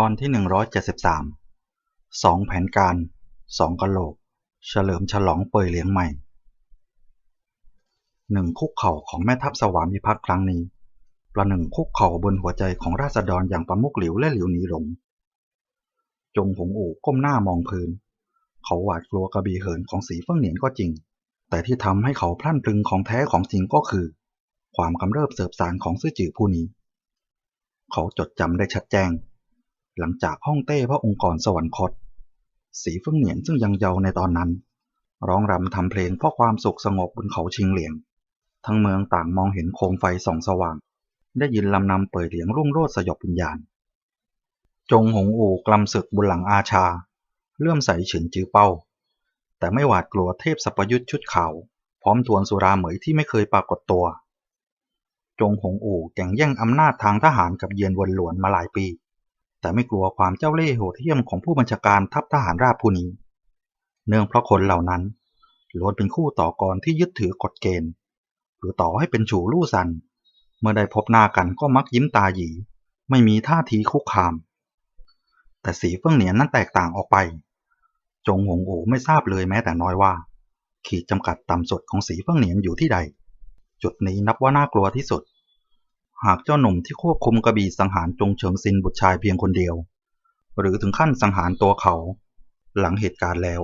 ตอนที่ 173สองแผนการสองกะโหลก เฉลิมฉลองเปยเหลียงใหม่หนึ่งคุกเข่าของแม่ทัพสวามิภักดิ์ครั้งนี้ ประหนึ่งคุกเข่าบนหัวใจของราษฎรอย่างประมุขหลิวและหลิวหนีหลง จงหงอู่ก้มหน้ามองพื้น เขาหวาดกลัวกระบี่เหินของสีเฟิ่องเหนียนก็จริง แต่ที่ทำให้เขาพลั่นพลึงของแท้ของจริงก็คือ ความกำเริบเสบสารของซื่อจื่อผู้นี้ เขาจดจำได้ชัดแจ้ง หลังจากฮ่องเต้พระองค์กรสวรรคต สีเฟิ่งเหนียนซึ่งยังเยาว์ในตอนนั้น ร้องรำทำเพลงเพราะความสุขสงบบนเขาชิงเหลียง ทั้งเมืองต่างมองเห็นโคมไฟส่องสว่าง ได้ยินลำนำเปิดเหลียงรุ่งโรจน์สยบวิญญาณ จงหงอูกลำศึกบุญหลังอาชา เลื่อมใสเฉินจือเป้า แต่ไม่หวาดกลัวเทพสัพยุทธ์ชุดขาวพร้อมทวนสุราเหมยที่ไม่เคยปรากฏตัว จงหงอู่แข่งแย่งอำนาจทางทหารกับเยียนวนหลวนมาหลายปี แต่ไม่กลัวความเจ้าเล่ห์โหดเหี้ยมของผู้บัญชาการทัพทหารราบผู้นี้ เนื่องเพราะคนเหล่านั้นล้วนเป็นคู่ต่อกรที่ยึดถือกฎเกณฑ์ หรือต่อให้เป็นฉูลู่ซัน เมื่อได้พบหน้ากันก็มักยิ้มตาหยี ไม่มีท่าทีคุกคาม แต่สีเฟิ่งเหนียนนั้นแตกต่างออกไป จงหงอูไม่ทราบเลยแม้แต่น้อยว่า ขีดจำกัดต่ำสุดของสีเฟิ่งเหนียนอยู่ที่ใด จุดนี้นับว่าน่ากลัวที่สุด หากเจ้าหนุ่มที่ควบคุมกระบี่สังหารจงเฉิงซินบุตรชายเพียงคนเดียว หรือถึงขั้นสังหารตัวเขา หลังเหตุการณ์แล้ว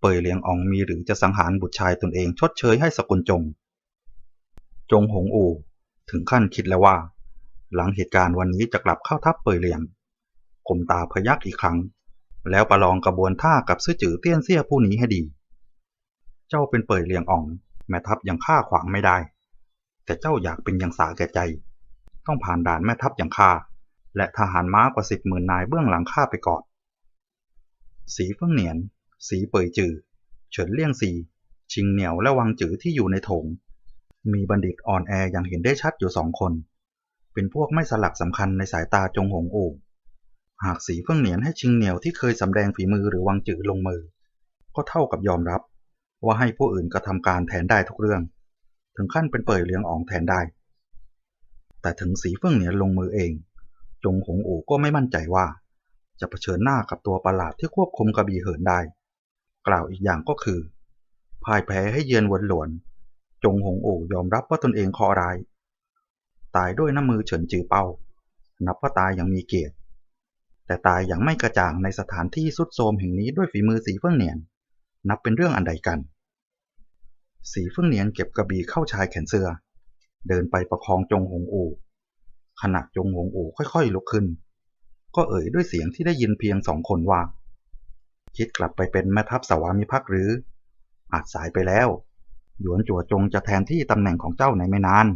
เปยเลียงอองมีหรือจะสังหารบุตรชายตนเองชดเชยให้สกุลจง จงหงอูถึงขั้นคิดแล้วว่า หลังเหตุการณ์วันนี้จะกลับเข้าทัพเปยเลียงกลมตาพยักอีกครั้ง แล้วประลองกระบวนท่ากับซื่อจือเตี้ยนเสี้ยผู้นี้ให้ดี เจ้าเป็นเปยเลียงอ่อง แม่ทัพยังฆ่าขวางไม่ได้ แต่เจ้าอยากเป็นยังสาแก่ใจ ต้องผ่านด่านแม่ทัพอย่างข้าและทหารม้ากว่าสิบหมื่นนายเบื้องหลังข้าไปก่อน สีเฟิ่งเหนียน สีเปยจือ เฉินเลี่ยงสี ชิงเหนียวและวังจือที่อยู่ในโถง มีบัณฑิตอ่อนแออย่างเห็นได้ชัดอยู่สองคน เป็นพวกไม่สลักสำคัญในสายตาจงหงโอ่งหากสีเฟิ่งเหนียนให้ชิงเหนียวที่เคยสำแดงฝีมือหรือวังจือลงมือ ก็เท่ากับยอมรับ ว่าให้ผู้อื่นกระทำการแทนได้ทุกเรื่อง ถึงขั้นเป็นเปิดเลี้ยงอ่องแทนได้ แต่ถึงสีเฟิ่งเหนียนลงมือเอง จงหงอูก็ไม่มั่นใจว่า จะเผชิญหน้ากับตัวประหลาดที่ควบคุมกระบี่เหินได้ กล่าวอีกอย่างก็คือ พ่ายแพ้ให้เยือนวนหลวน จงหงอูยอมรับว่าตนเองคราะห์ร้าย ตายด้วยน้ำมือเฉินจือเป้า นับว่าตายอย่างมีเกียรติ แต่ตายอย่างไม่กระจ่างในสถานที่สุดโทมแห่งนี้ด้วยฝีมือสีเฟิ่งเหนียน นับเป็นเรื่องอันใดกัน สีเฟิ่งเหนียนเก็บกระบี่เข้าชายแขนเสื้อ เดินไปประคองจงหงอูขณะจงหงอูค่อยๆลุกขึ้น ก็เอ่ยด้วยเสียงที่ได้ยินเพียงสองคนว่า คิดกลับไปเป็นแม่ทัพสวามิภักดิ์หรือ อาจสายไปแล้ว หยวนจั่วจงจะแทนที่ตำแหน่งของเจ้าในไม่นาน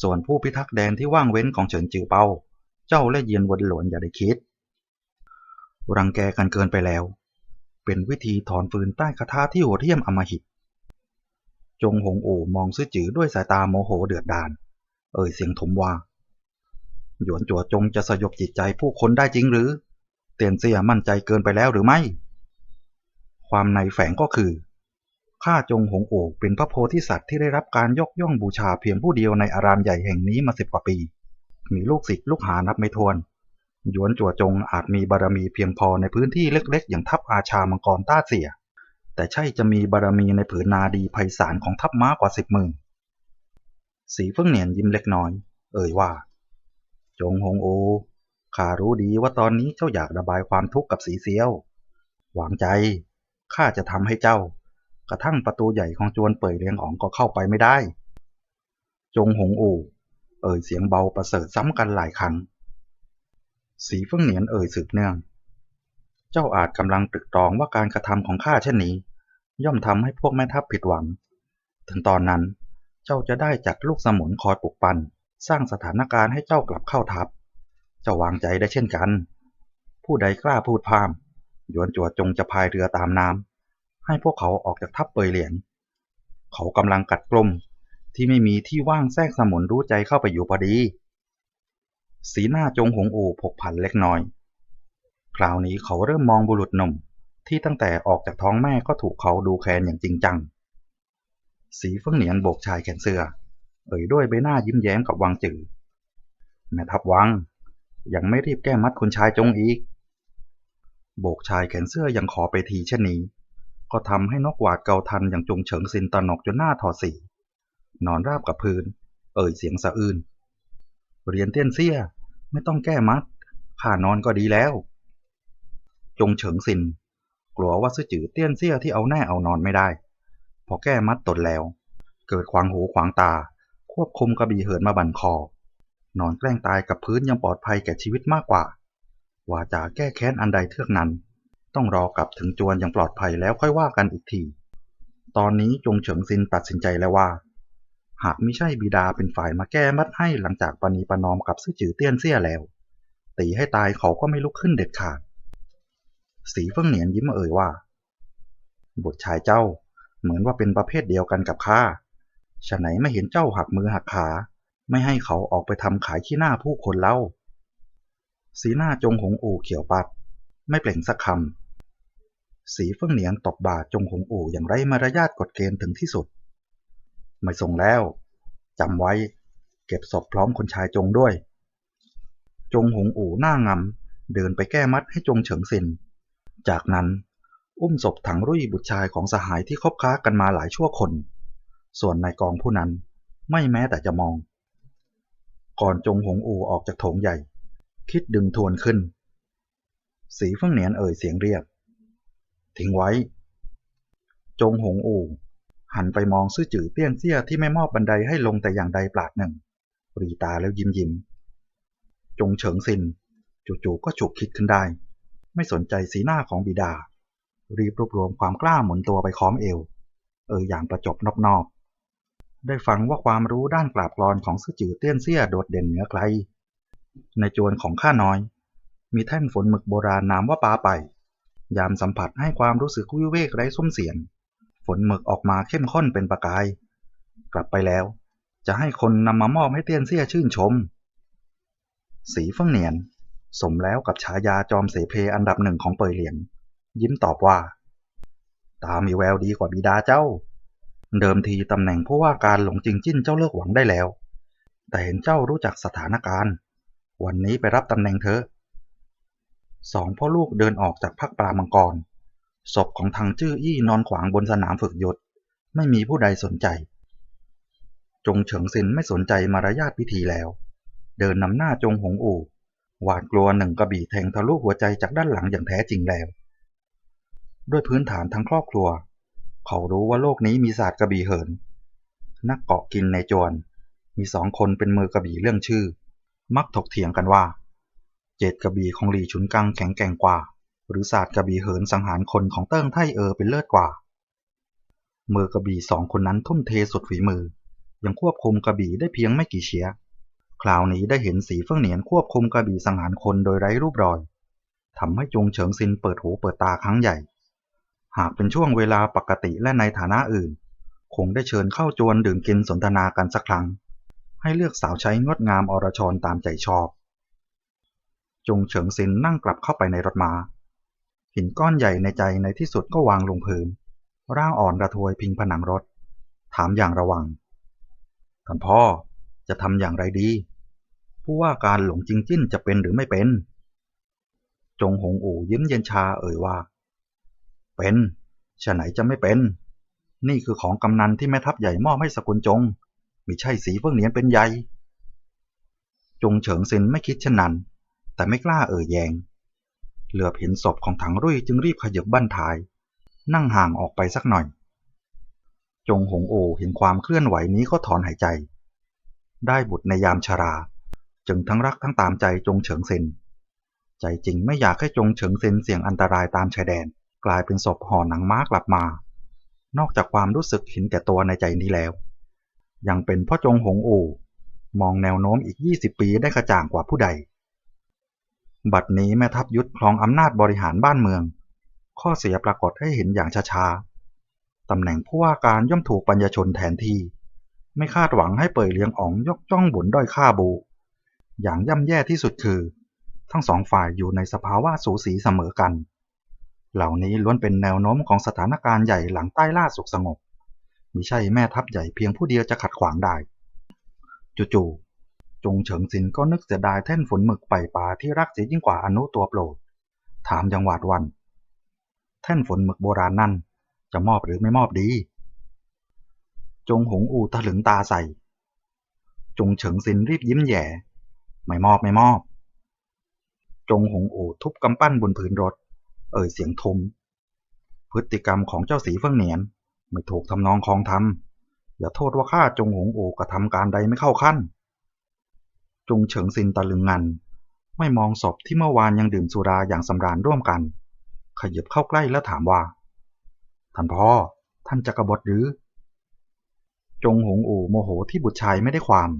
ส่วนผู้พิทักษ์แดนที่ว่างเว้นของเฉินจือเปาเจ้าและเยียนวนหลวนอย่าได้คิด รังแกกันเกินไปแล้ว เป็นวิธีถอนฟืนใต้คาถาที่โหดเหี้ยมอมหิต จงหงอู่มองซื่อจือด้วยสายตาโมโหเดือดดาล เอ่ยเสียงถมว่า หยวนจัวจงจะสยบจิตใจผู้คนได้จริงหรือ เตียนเสียมั่นใจเกินไปแล้วหรือไม่ ความในแฝงก็คือ ข้าจงหงโอกเป็นพระโพธิสัตว์ที่ได้รับการยกย่องบูชาเพียงผู้เดียวในอารามใหญ่แห่งนี้มาสิบกว่าปี มีลูกศิษย์ลูกหานับไม่ถ้วน หยวนจัวจงอาจมีบารมีเพียงพอในพื้นที่เล็ก ๆ อย่างทัพอาชามังกรต้าเสีย แต่ใช่จะมีบารมีในผืนนาดีไพศาลของทัพม้ากว่าสิบหมื่นสีเฟิ่งเหนียนยิ้มเล็กน้อย เอ่ยว่า จงหงโอข้ารู้ดีว่าตอนนี้เจ้าอยากระบายความทุกข์กับสีเซียว หวังใจข้าจะทำให้เจ้า กระทั่งประตูใหญ่ของจวนเป่ยเลียงอ๋องก็เข้าไปไม่ได้ จงหงอเอ่ยเสียงเบาประเสริฐซ้ำกันหลายครั้งสีเฟิ่งเหนียนเอ่ยสืบเนื่อง เจ้าอาจกำลังตรึกตรองว่าการกระทำของข้าเช่นนี้ ย่อมทำให้พวกแม่ทัพผิดหวัง ถึงตอนนั้น เจ้าจะได้จัดลูกสมุนคอยปลุกปั่นสร้างสถานการณ์ให้เจ้ากลับเข้าทัพ เจ้าวางใจได้เช่นกัน ผู้ใดกล้าพูดพามหยวนจัวจงจะพายเรือตามน้ำให้พวกเขาออกจากทัพเปยเหลียงเขากำลังกัดกลุ่มที่ไม่มีที่ว่างแทรกสมุนรู้ใจเข้าไปอยู่พอดี สีหน้าจงหงอูผกผันเล็กน้อย คราวนี้เขาเริ่มมองบุรุษหนุ่ม ที่ตั้งแต่ออกจากท้องแม่ก็ถูกเขาดูแคลนอย่างจริงจัง สีเฟิ่งเหนียนโบกชายแขนเสื้อ เอ่ยด้วยใบหน้ายิ้มแย้มกับวังจือแม่ทัพวัง ยังไม่รีบแก้มัดคุณชายจงอีก โบกชายแขนเสื้อยังขอไปทีเช่นนี้ ก็ทำให้นกหวาดเกาทันอย่างจงเฉิงซินตนกจนหน้าถอดสีนอนราบกับพื้น เอ่ยเสียงสะอื้นเรียนเตี้ยนเสี้ย ไม่ต้องแก้มัดข้านอนก็ดีแล้ว จงเฉิงซิน กลัวว่าซื่อจือเตี้ยนเสี้ยที่เอาแน่เอานอนไม่ได้ พอแก้มัดตนแล้ว เกิดขวางหูขวางตา ควบคุมกระบี่เหินมาบั่นคอ นอนแกล้งตายกับพื้นยังปลอดภัยแก่ชีวิตมากกว่าว่าจะแก้แค้นอันใดเทือกนั้น ต้องรอกลับถึงจวนอย่างปลอดภัยแล้วค่อยว่ากันอีกที ตอนนี้จงเฉิงซินตัดสินใจแล้วว่า หากไม่ใช่บิดาเป็นฝ่ายมาแก้มัดให้หลังจากปณีปนอมกับซื่อจือเตี้ยนเสี้ยแล้วตีให้ตายเขาก็ไม่ลุกขึ้นเด็ดขาด สีเฟิ่งเหนียนยิ้มเอ่ยว่า บุตรชายเจ้า เหมือนว่าเป็นประเภทเดียวกันกับข้าฉะไหนไม่เห็นเจ้าหักมือหักขา ไม่ให้เขาออกไปทำขายขี้หน้าผู้คนเล่า สีหน้าจงหงอู่เขียวปัด ไม่เปล่งสักคำ สีเฟิ่งเหนียนตบบาจงหงอู่อย่างไรมารยาทกฎเกณฑ์ถึงที่สุด ไม่ส่งแล้วจำไว้ เก็บศพพร้อมคนชายจงด้วย จงหงอู่หน้างำเดินไปแก้มัดให้จงเฉิงซิน จากนั้นอุ้มศพถังรุ่ยบุตรชายของสหายที่คบค้ากันมาหลายชั่วคน ส่วนนายกองผู้นั้นไม่แม้แต่จะมอง ก่อนจงหงอูออกจากโถงใหญ่ คิดดึงทวนขึ้น สีเฟื่องเหนียนเอ่ยเสียงเรียก ทิ้งไว้ จงหงอูหันไปมองซื่อจื่อเตี้ยนเสี้ยที่ไม่มอบบันไดให้ลงแต่อย่างใดปลาดหนึ่งรีตาแล้วยิ้มยิ้ม จงเฉิงซินจู่ๆก็ฉุกคิดขึ้นได้ ไม่สนใจสีหน้าของบิดา รีบรวบรวมความกล้าหมุนตัวไปค้อมเอว เอออย่างประจบนอบๆ ได้ฟังว่าความรู้ด้านกราบกรอนของซื่อจื่อเตี้ยนเสี้ยโดดเด่นเหนือใคร ในจวนของข้าน้อย มีแท่นฝนหมึกโบราณนามว่าปาไป ยามสัมผัสให้ความรู้สึกวิเวกไร้ส้มเสียง ฝนหมึกออกมาเข้มข้นเป็นประกาย กลับไปแล้ว จะให้คนนำมามอบให้เตี้ยนเสี้ยชื่นชม สีเฟิ่งเหนียน สมแล้วกับฉายาจอมเสเพอันดับหนึ่งของเปยเหลียง ยิ้มตอบว่า ตามีแววดีกว่าบิดาเจ้า เดิมทีตำแหน่งผู้ว่าการหลงจริงจิ้นเจ้าเลิกหวังได้แล้ว แต่เห็นเจ้ารู้จักสถานการณ์ วันนี้ไปรับตำแหน่งเถอะสองพ่อลูกเดินออกจากพักปลามังกร ศพของทางจื้ออี้นอนขวางบนสนามฝึกยศ ไม่มีผู้ใดสนใจ จงเฉิงซินไม่สนใจมารยาทพิธีแล้ว เดินนำหน้าจงหงอู่ หวาดกลัวหนึ่งกระบี่แทงทะลุหัวใจจากด้านหลังอย่างแท้จริงแล้ว ด้วยพื้นฐานทั้งครอบครัว เขารู้ว่าโลกนี้มีศาสตร์กระบี่เหิน นักเกาะกินในจวน มีสองคนเป็นมือกระบี่เรื่องชื่อ มักถกเถียงกันว่า เจตกระบี่ของหลีชุนกังแข็งแกร่งกว่า หรือศาสตร์กระบี่เหินสังหารคนของเติ้งไทเออเป็นเลิศกว่า มือกระบี่สองคนนั้นทุ่มเทสุดฝีมือ ยังควบคุมกระบี่ได้เพียงไม่กี่เฉีย คราวนี้ได้เห็นสีเฟื่องเหนียนควบคุมกระบี่สังหารคนโดยไร้รูปรอยทำให้จงเฉิงซินเปิดหูเปิดตาครั้งใหญ่ หากเป็นช่วงเวลาปกติและในฐานะอื่น คงได้เชิญเข้าจวนดื่มกินสนทนากันสักครั้ง ให้เลือกสาวใช้งดงามอรชรตามใจชอบ จงเฉิงซินนั่งกลับเข้าไปในรถมา้าหินก้อนใหญ่ในใจในที่สุดก็วางลงพื้น ร่างอ่อนระทวยพิงผนังรถ ถามอย่างระวังท่านพ่อ จะทำอย่างไรดี ผู้ว่าการหลงจิงจิ้นจะเป็นหรือไม่เป็น จงหงอู่ยิ้มเย็นชาเอ่ยว่า เป็นฉะไหนจะไม่เป็น นี่คือของกำนันที่แม่ทัพใหญ่มอบให้สกุลจงมิใช่สีเฟื่องเหนียนเป็นใหญ่จงเฉิงซินไม่คิดเช่นนั้น แต่ไม่กล้าเอ่ยแยง เหลือบเห็นศพของถังรุ่ยจึงรีบขยับบั้นท้าย นั่งห่างออกไปสักหน่อย จงหงโอเห็นความเคลื่อนไหวนี้ก็ถอนหายใจ ได้บุตรในยามชารา จึงทั้งรักทั้งตามใจจงเฉิงเซินใจจริงไม่อยากให้จงเฉิงเซินเสี่ยงอันตรายตามชายแดน กลายเป็นศพห่อหนังม้ากลับมา นอกจากความรู้สึกเห็นแก่ตัวในใจนี้แล้ว ยังเป็นพ่อจงหงอูมองแนวโน้มอีก 20 ปีได้กระจ่างกว่าผู้ใด บัดนี้แม่ทัพยุทธครองอำนาจบริหารบ้านเมือง ข้อเสียปรากฏให้เห็นอย่างช้าๆตำแหน่งผู้ว่าการย่อมถูกปัญญชนแทนที่ ไม่คาดหวังให้เปิดเลี้ยงอ๋องยกจ้องบุญด้อยค่าบู อย่างย่ำแย่ที่สุดคือ ทั้งสองฝ่ายอยู่ในสภาวะสูสีเสมอกัน เหล่านี้ล้วนเป็นแนวโน้มของสถานการณ์ใหญ่หลังใต้ล่าสุขสงบมิใช่แม่ทัพใหญ่เพียงผู้เดียวจะขัดขวางได้ จู่ๆจงเฉิงซินก็นึกเสียดายแท่นฝนหมึกไปป่าที่รักเสียยิ่งกว่าอนุตัวโปรด ถามอย่างหวาดวัน แท่นฝนหมึกโบราณนั่นจะมอบหรือไม่มอบดี จงหงอูตะลึงตาใส่ จงเฉิงซินรีบยิ้มแย่ ไม่มอบไม่มอบ จงหงอูทุบกำปั้นบนผืนรถ เอ่ยเสียงทุมพฤติกรรมของเจ้าสีเฟิ่งเหนียน ไม่ถูกทำนองคองทำอย่าโทษว่าข้าจงหงอูกระทำการใดไม่เข้าขั้น จงเฉิงซินตะลึงงัน ไม่มองศพที่เมื่อวานยังดื่มสุราอย่างสำราญร่วมกัน ขยับเข้าใกล้แล้วถามว่า ท่านพ่อท่านจะกบฏหรือ จงหงอูโมโหที่บุตรชายไม่ได้ความ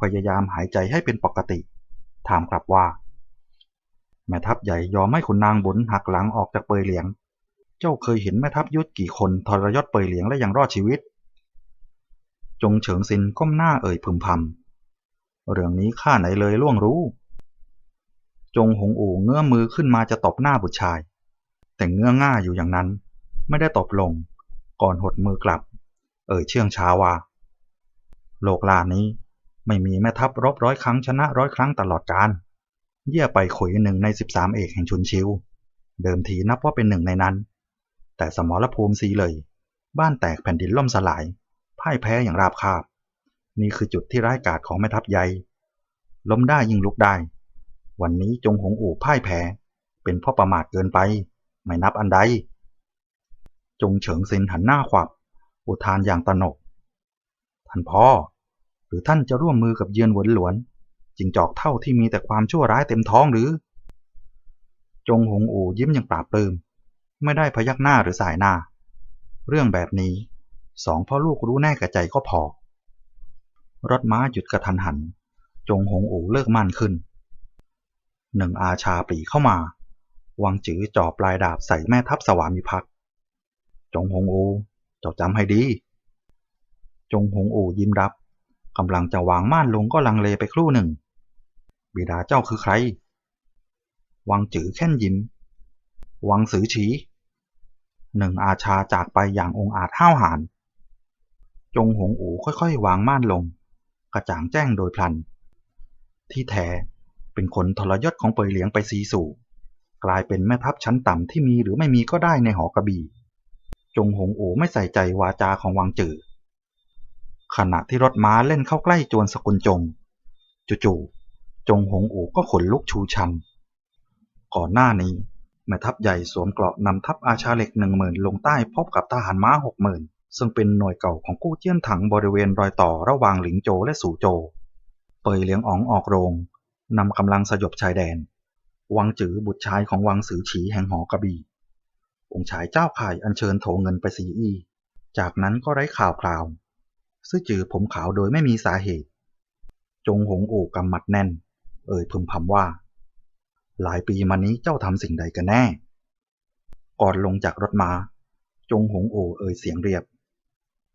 พยายามหายใจให้เป็นปกติ ถามกลับว่า แม่ทัพใหญ่ยอมให้คุณนางบุญหักหลังออกจากเปยเหลียง เจ้าเคยเห็นแม่ทัพยุทธกี่คนทรยศเปยเหลียงและยังรอดชีวิต จงเฉิงซินก้มหน้าเอ่ยพึมพำเรื่องนี้ข้าไหนเลยล่วงรู้ จงหงอูเงื้อมือขึ้นมาจะตบหน้าบุตรชาย แต่เงื้อง่าอยู่อย่างนั้น ไม่ได้ตบลง ก่อนหดมือกลับ เอ่ยเชื่องช้าว่า โลกลานี้ไม่มีแม่ทัพรบร้อยครั้งชนะร้อยครั้งตลอดกาลเยี่ยไปขุยหนึ่งในสิบสามเอกแห่งชุนชิว เดิมทีนับว่าเป็นหนึ่งในนั้น แต่สมรภูมิซีเลย บ้านแตกแผ่นดินล่มสลาย พ่ายแพ้อย่างราบคาบ นี่คือจุดที่ร้ายกาจของแม่ทัพใหญ่ล้มได้ยิ่งลุกได้ วันนี้จงหงอู่พ่ายแพ้ เป็นเพราะประมาทเกินไป ไม่นับอันใด จงเฉิงซินหันหน้าขวับ อุทานอย่างตนก ท่านพ่อ หรือท่านจะร่วมมือกับเยือนหวนหลวนจิงจอกเท่าที่มีแต่ความชั่วร้ายเต็มท้องหรือ จงหงอูยิ้มอย่างปราบปลื้มไม่ได้พยักหน้าหรือสายหน้า เรื่องแบบนี้สองพ่อลูกรู้แน่กับใจก็พอ รถม้าหยุดกระทันหัน จงหงอูเลิกมั่นขึ้น หนึ่งอาชาปรีเข้ามา วังจือจ่อปลายดาบใส่แม่ทัพสวามิภักดิ์จงหงอู จ้าจำให้ดี จงหงอู่ยิ้มรับกำลังจะวางม่านลงก็ลังเลไปครู่หนึ่ง บิดาเจ้าคือใคร วังจือแค่นยิ้ม วังสือฉีหนึ่งอาชาจากไปอย่างองอาจห้าวหาญ จงหงอู่ค่อยๆ วางม่านลง กระจ่างแจ้งโดยพลัน ที่แท้เป็นคนทรยศของเปยเหลียงไปซีสู่ กลายเป็นแม่ทัพชั้นต่ำที่มีหรือไม่มีก็ได้ในหอกระบี่ จงหงอูไม่ใส่ใจวาจาของวังจือ ขณะที่รถม้าเล่นเข้าใกล้จวนสกุลจง จู่ๆจงหงอูก็ขนลุกชูชัน ก่อนหน้านี้แม่ทัพใหญ่สวมเกราะนำทัพอาชาเหล็กหนึ่งหมื่นลงใต้พบกับทหารม้าหกหมื่นซึ่งเป็นหน่วยเก่าของกู้เจี้ยนถังบริเวณรอยต่อระหว่างหลิงโจและสู่โจ เปยเหลียงอ๋องออกโรงนำกำลังสยบชายแดน วังจือบุตรชายของวังสือฉีแห่งหอกระบี่ องค์ชายเจ้าข่ายอัญเชิญโถเงินไปสีอีจากนั้นก็ไร้ข่าวคราว ซื่อจือผมขาวโดยไม่มีสาเหตุ จงหงอู่กำมัดแน่น เอ่ยพึมพำว่า หลายปีมานี้เจ้าทำสิ่งใดกันแน่ ก่อนลงจากรถมา้าจงหงอู่เอ่ยเสียงเรียบ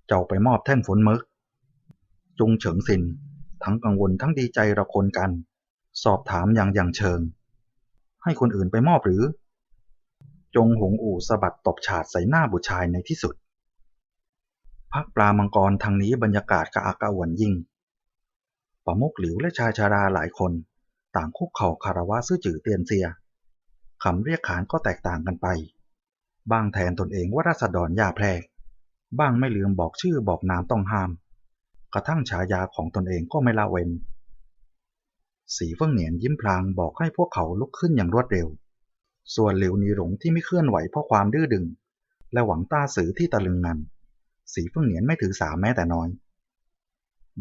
เจ้าไปมอบแท่นฝนมึก จงเฉิงสินทั้งกังวลทั้งดีใจระคนกัน สอบถามอย่างอย่างเชิง ให้คนอื่นไปมอบหรือ จงหงอู่สะบัดตบฉาดใส่หน้าบุตรชายในที่สุด พักปลามังกรทางนี้บรรยากาศกระอักกระอ่วนยิ่งปะมุกหลิวและชายชาราหลายคน ต่างคุกเข่าคารวะซื่อจือเตียนเซียคำเรียกขานก็แตกต่างกันไป บ้างแทนตนเองว่าราษฎรยาแพรกบ้างไม่ลืมบอกชื่อบอกนามต้องห้าม กระทั่งฉายาของตนเองก็ไม่ละเว้น สีเฟิ่งเหนียนยิ้มพลางบอกให้พวกเขาลุกขึ้นอย่างรวดเร็ว ส่วนหลิวนีหลงที่ไม่เคลื่อนไหวเพราะความดื้อดึง และหวังต้าสือที่ตะลึงงัน สีเฟิ่งเหนียนไม่ถือสาแม้แต่น้อย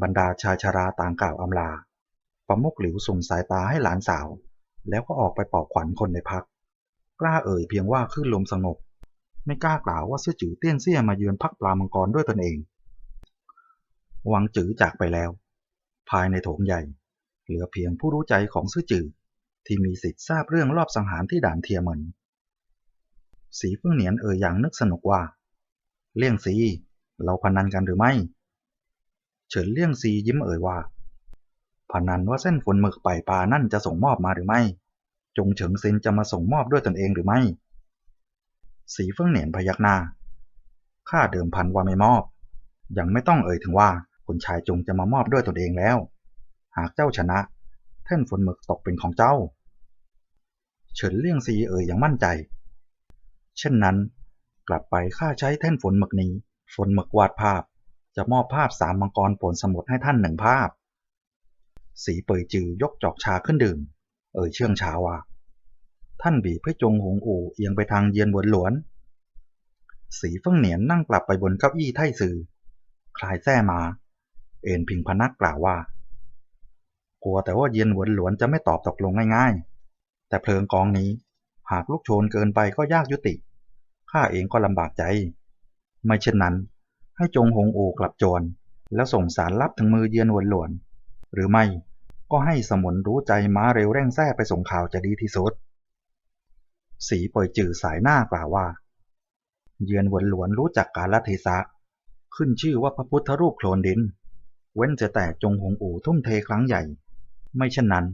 บรรดาชายชาราต่างกล่าวอำลาปะมุกหลิวส่งสายตาให้หลานสาว แล้วก็ออกไปปอบขวัญคนในพัก กล้าเอ่ยเพียงว่าขึ้นลมสงบ ไม่กล้ากล่าวว่าซื่อจือเตี้ยนเซี่ยมาเยือนพักปลามังกรด้วยตนเอง วังจือจากไปแล้ว ภายในโถงใหญ่ เหลือเพียงผู้รู้ใจของซื่อจือ ที่มีสิทธิ์ทราบเรื่องรอบสังหารที่ด่านเทียเหมินสีเฟื่องเหนียนเอ่ยอย่างนึกสนุกว่า เลี่ยงซีเราพนันกันหรือไม่ เฉินเลี่ยงซียิ้มเอ่ยว่าพนันว่าเส้นฝนหมึกไปปลานั่นจะส่งมอบมาหรือไม่ จงเฉิงซินจะมาส่งมอบด้วยตนเองหรือไม่ สีเฟื่องเหนียนพยักหน้าข้าเดิมพันว่าไม่มอบ ยังไม่ต้องเอ่ยถึงว่าคุณชายจงจะมามอบด้วยตนเองแล้ว หากเจ้าชนะแท่นฝนหมึกตกเป็นของเจ้า เฉินเลี่ยงซีเอ่ยอย่างมั่นใจ เช่นนั้น กลับไปข้าใช้แท่นฝนหมึกนี้ ฝนหมึกวาดภาพ จะมอบภาพสามมังกรผลสมุดให้ท่านหนึ่งภาพ สีเปยจือยกจอกชาขึ้นดื่ม เอ่ยเชื่องชาว่า ท่านบีบให้จงหงอู่เอียงไปทางเยียนวนหลวน สีเฟิ่งเหนียนนั่งกลับไปบนเก้าอี้ไท่ซือคลายแส้มา เอ็นพิงพนักกล่าวว่ากลัวแต่ว่าเยียนหวนหลวนจะไม่ตอบตกลงง่ายๆ แต่เพลิงกองนี้ หากลูกโชนเกินไปก็ยากยุติ ข้าเองก็ลำบากใจ ไม่เช่นนั้น ให้จงหงอู่กลับโจร แล้วส่งสารลับถึงมือเยียนวนหลวน หรือไม่ก็ให้สมุนรู้ใจม้าเร็วแร่งแท้ไปส่งข่าวจะดีที่สุด สีเปยจื่อสายหน้ากล่าวว่า เยือนวนหลวนรู้จักกาลเทศะ ขึ้นชื่อว่าพระพุทธรูปโคลนดิน เว้นจะแต่จงหงอู่ทุ่มเทครั้งใหญ่ ไม่เช่นนั้น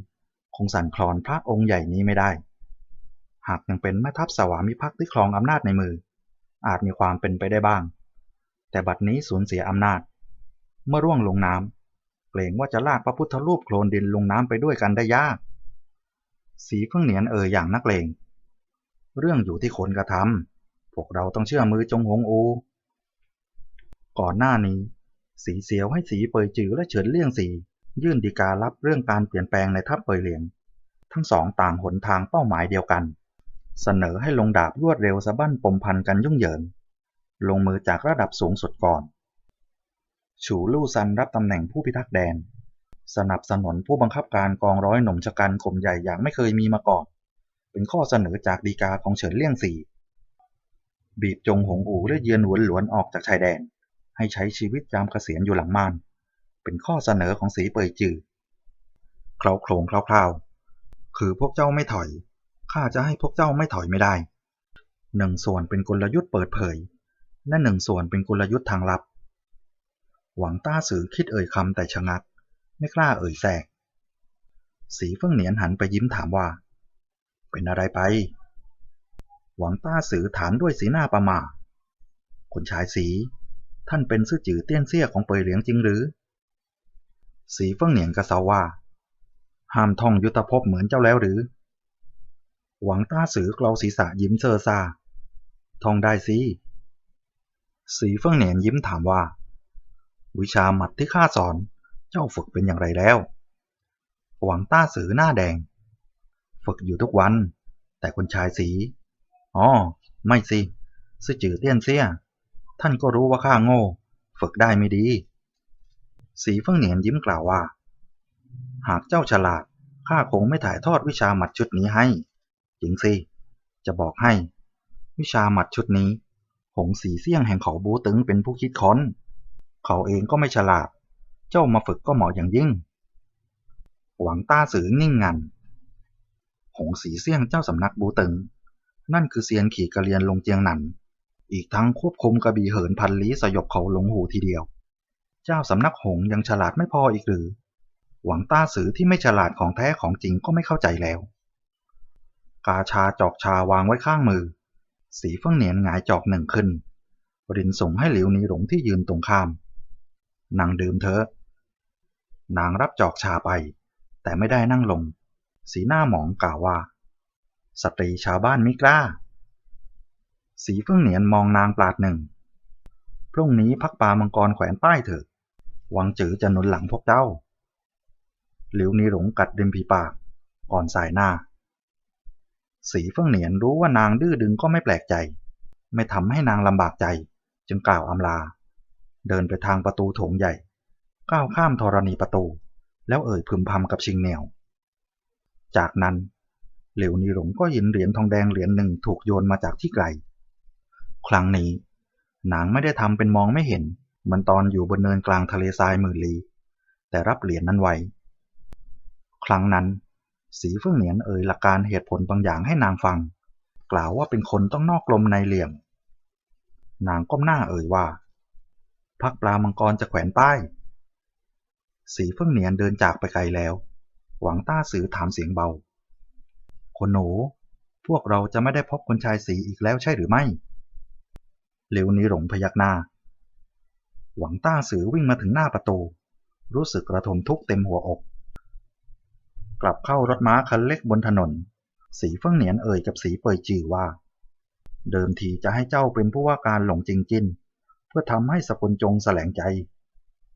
คงสั่นคลอนพระองค์ใหญ่นี้ไม่ได้ หากยังเป็นแม่ทัพสวามิภักดิ์ที่ครองอำนาจในมือ อาจมีความเป็นไปได้บ้าง แต่บัดนี้สูญเสียอำนาจ เมื่อร่วงลงน้ำเกรงว่าจะลากพระพุทธรูปโคลนดินลงน้ำไปด้วยกันได้ยาก สีเพิ่งเหนียนเอ่ยอย่างนักเลง เรื่องอยู่ที่คนกระทำพวกเราต้องเชื่อมือจงหงอูก่อนหน้านี้ สีเสียวให้สีเปยจือและเฉินเลี่ยงสี ยื่นดีการับเรื่องการเปลี่ยนแปลงในทัพเปยเหลียง ทั้งสองต่างหนทางเป้าหมายเดียวกัน เสนอให้ลงดาบรวดเร็วสะบั้นปมพันกันยุ่งเหยิง ลงมือจากระดับสูงสุดก่อน ฉูลู่ซันรับตำแหน่งผู้พิทักษ์แดน สนับสนุนผู้บังคับการกองร้อยหนุ่มชะกันกลุ่มใหญ่อย่างไม่เคยมีมาก่อน เป็นข้อเสนอจากดีกาของเฉินเลี่ยงสีบีบจงหงอูและเยือนหวนหลวนออกจากชายแดน ให้ใช้ชีวิตยามเกษียณอยู่หลังม่าน เป็นข้อเสนอของสีเปยจือเคล้าโครงคร่าวๆ คือพวกเจ้าไม่ถอย ข้าจะให้พวกเจ้าไม่ถอยไม่ได้ หนึ่งส่วนเป็นกลยุทธ์เปิดเผย และหนึ่งส่วนเป็นกลยุทธ์ทางลับ หวังต้าสือคิดเอ่ยคำแต่ชะงัก ไม่กล้าเอ่ยแทรกสีเฟิ่งเหนียนหันไปยิ้มถามว่า เป็นอะไรไป หวังต้าสือถามด้วยสีหน้าประหม่าคุณชายสี ท่านเป็นซื่อจือเตี้ยนเสี้ยของเปยเหลียงจริงหรือ สีเฟิ่งเหนียนกระเซาว่า ห้ามท่องยุทธภพเหมือนเจ้าแล้วหรือ หวังต้าสือเกลาศีรษะยิ้มเซอซาท่องได้สิสีเฟิ่งเหนียนยิ้มถามว่า วิชาหมัดที่ข้าสอนเจ้าฝึกเป็นอย่างไรแล้ว หวังต้าสือหน้าแดง ฝึกอยู่ทุกวัน แต่คุณชายสีอ๋อไม่สิซื่อจือเตี้ยนเสียท่านก็รู้ว่าข้าโง่ ฝึกได้ไม่ดี สีเฟิ่งเหนียนยิ้มกล่าวว่า หากเจ้าฉลาดข้าคงไม่ถ่ายทอดวิชาหมัดชุดนี้ให้จริงสิจะบอกให้ วิชาหมัดชุดนี้ หงสีเสี่ยงแห่งเขาบูตึงเป็นผู้คิดค้น เขาเองก็ไม่ฉลาด เจ้ามาฝึกก็เหมาะอย่างยิ่ง หวังต้าสือนิ่งงัน หงสีเสี่ยงเจ้าสำนักบูตึง นั่นคือเซียนขี่กระเรียนลงเจียงหนัน อีกทั้งควบคุมกระบี่เหินพันลี้สยบเขาหลงหูทีเดียว เจ้าสำนักหงยังฉลาดไม่พออีกหรือ หวังต้าสือที่ไม่ฉลาดของแท้ของจริงก็ไม่เข้าใจแล้ว กาชาจอกชาวางไว้ข้างมือ สีเฟื่องเหนียนหงายจอกหนึ่งขึ้น รินส่งให้หลิวนีหลงที่ยืนตรงข้าม นางดื่มเถอะ นางรับจอกชาไป แต่ไม่ได้นั่งลง สีหน้าหมองกล่าวว่า สตรีชาวบ้านไม่กล้า สีเฟื่องเหนียนมองนางปลาดหนึ่งพรุ่งนี้พักปลามังกรแขวนป้ายเถอะ วังจือจะหนุนหลังพวกเจ้า หลิวนีหลงกัดริมฝีปาก ก่อนสายหน้า สีเฟื่องเหนียนรู้ว่านางดื้อดึงก็ไม่แปลกใจ ไม่ทำให้นางลำบากใจ จึงกล่าวอำลา เดินไปทางประตูโถงใหญ่ ก้าวข้ามธรณีประตู แล้วเอ่ยพึมพำกับชิงเหนียว จากนั้นเหลวนีหลงก็เห็นเหรียญทองแดงเหรียญหนึ่งถูกโยนมาจากที่ไกล ครั้งนี้นางไม่ได้ทำเป็นมองไม่เห็น เหมือนตอนอยู่บนเนินกลางทะเลทรายหมื่นลีแต่รับเหรียญนั้นไว้ครั้งนั้น สีเฟื่องเหนียนเอ่ยหลักการเหตุผลบางอย่างให้นางฟัง กล่าวว่าเป็นคนต้องนอกลมในเหลี่ยม นางก้มหน้าเอ่ยว่าพักปลามังกรจะแขวนป้าย สีเฟื่องเหนียนเดินจากไปไกลแล้ว หวังต้าสือถามเสียงเบา คนหนู พวกเราจะไม่ได้พบคนชายสีอีกแล้วใช่หรือไม่เหลวนี้หลงพยักหน้า หวังต้าสือวิ่งมาถึงหน้าประตู รู้สึกกระทมทุกข์เต็มหัวอก กลับเข้ารถม้าคันเล็กบนถนน สีเฟิ่องเหนียนเอ่ยกับสีเปยจือว่า เดิมทีจะให้เจ้าเป็นผู้ว่าการหลงจริงจินเพื่อทำให้สกุลจงแสลงใจ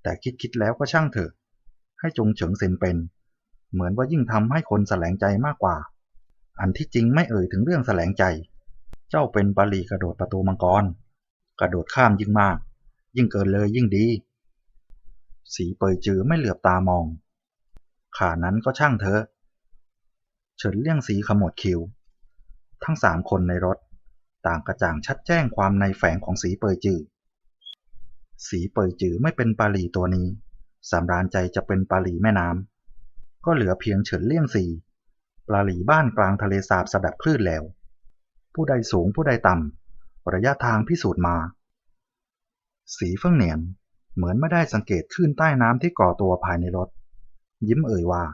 แต่คิดคิดแล้วก็ช่างเถอะ ให้จงเฉิงเซนเป็น เหมือนว่ายิ่งทำให้คนแสลงใจมากกว่า อันที่จริงไม่เอ่ยถึงเรื่องแสลงใจ เจ้าเป็นบาลีกระโดดประตูมังกร กระโดดข้ามยิ่งมาก ยิ่งเกินเลยยิ่งดี สีเปยจือไม่เหลือบตามอง ขานั้นก็ช่างเถอะเฉินเลี่ยงสีขมวดคิ้วทั้งสามคนในรถ ต่างกระจ่างชัดแจ้งความในแฝงของสีเปยจือ สีเปยจือไม่เป็นปาลีตัวนี้สำราญใจจะเป็นปาลีแม่น้ำก็เหลือเพียงเฉินเลี่ยงสีปาลีบ้านกลางทะเลสาบสดับคลื่นแล้ว ผู้ใดสูงผู้ใดต่ำ ระยะทางพิสูจน์มา สีเฟิ่งเหนียน เหมือนไม่ได้สังเกตคลื่นใต้น้ำที่ก่อตัวภายในรถ ยิ้มเอ่ยว่า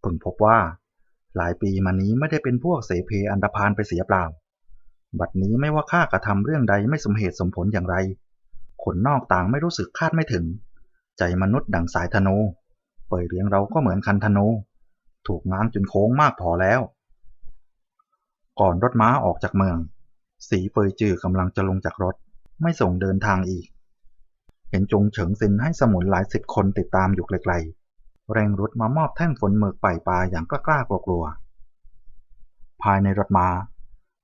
เพิ่งพบว่า หลายปีมานี้ไม่ได้เป็นพวกเสเพอันดพานไปเสียเปล่า บัดนี้ไม่ว่าข้ากระทำเรื่องใดไม่สมเหตุสมผลอย่างไรคนนอกต่างไม่รู้สึกคาดไม่ถึง ใจมนุษย์ดังสายธนู เปิดเลี้ยงเราก็เหมือนคันธนู ถูกง้างจนโค้งมากพอแล้ว ก่อนรถม้าออกจากเมือง สีเปยจือกำลังจะลงจากรถ ไม่ส่งเดินทางอีก เห็นจงเฉิงซินให้สมุนหลายสิบคนติดตามอยู่ไกลๆ แรงรถมามอบแท่นฝนหมึกไป่ปลาอย่างกล้ากลัวๆ ภายในรถม้า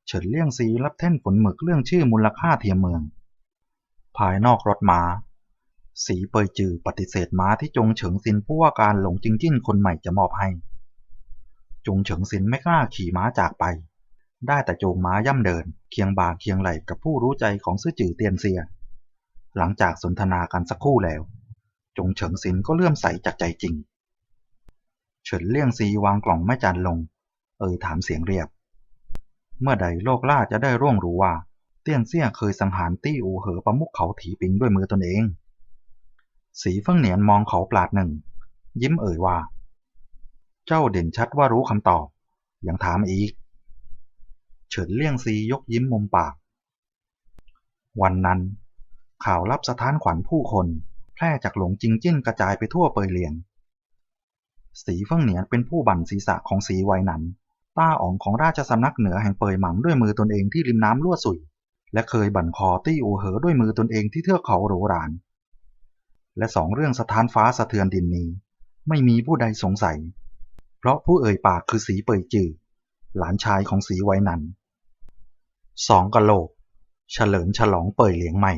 เฉินเลี่ยงซีรับแท่นฝนหมึกเรื่องชื่อมูลค่าเทียมเมือง ภายนอกรถม้า สีเปยจือปฏิเสธม้าที่จงเฉิงซินผู้ว่าการหลงจิงจิ้นคนใหม่จะมอบให้ จงเฉิงซินไม่กล้าขี่ม้าจากไป ได้แต่โจงม้าย่ำเดิน เคียงบ่าเคียงไหลกับผู้รู้ใจของซื่อจือเตียนเซีย หลังจากสนทนากันสักครู่แล้ว จงเฉิงซินก็เลื่อมใสจากใจจริง เฉินเลี่ยงซีวางกล่องไม้จันลง เอ่ยถามเสียงเรียบ เมื่อใดโลกล่าจะได้ร่วงรู้ว่า เตี้ยนเซียเคยสังหารตี้อูเหอประมุขเขาถีปิงด้วยมือตนเอง สีเฟิ่งเหนียนมองเขาปลาดหนึ่ง ยิ้มเอ่ยว่า เจ้าเด่นชัดว่ารู้คำตอบ ยังถามอีก เฉินเลี่ยงซียกยิ้มมุมปาก วันนั้น ข่าวลับสถานขวัญผู้คน แพร่จากหลงจิงจิ้นกระจายไปทั่วเปยเลียง สีเฟิ่งเหนียนเป็นผู้บั่นศีรษะของสีไวหนันต้าอ๋องของราชสำนักเหนือแห่งเปยหมังด้วยมือตนเองที่ริมน้ำลั่วสุย และเคยบั่นคอตี้อูเหอด้วยมือตนเองที่เทือกเขาโหรราน และสองเรื่องสถานฟ้าสะเทือนดินนี้ ไม่มีผู้ใดสงสัย เพราะผู้เอ่ยปากคือสีเปยจือหลานชายของสีไวนัน สองกะโหลก เฉลิมฉลองเปิดเหลียงใหม่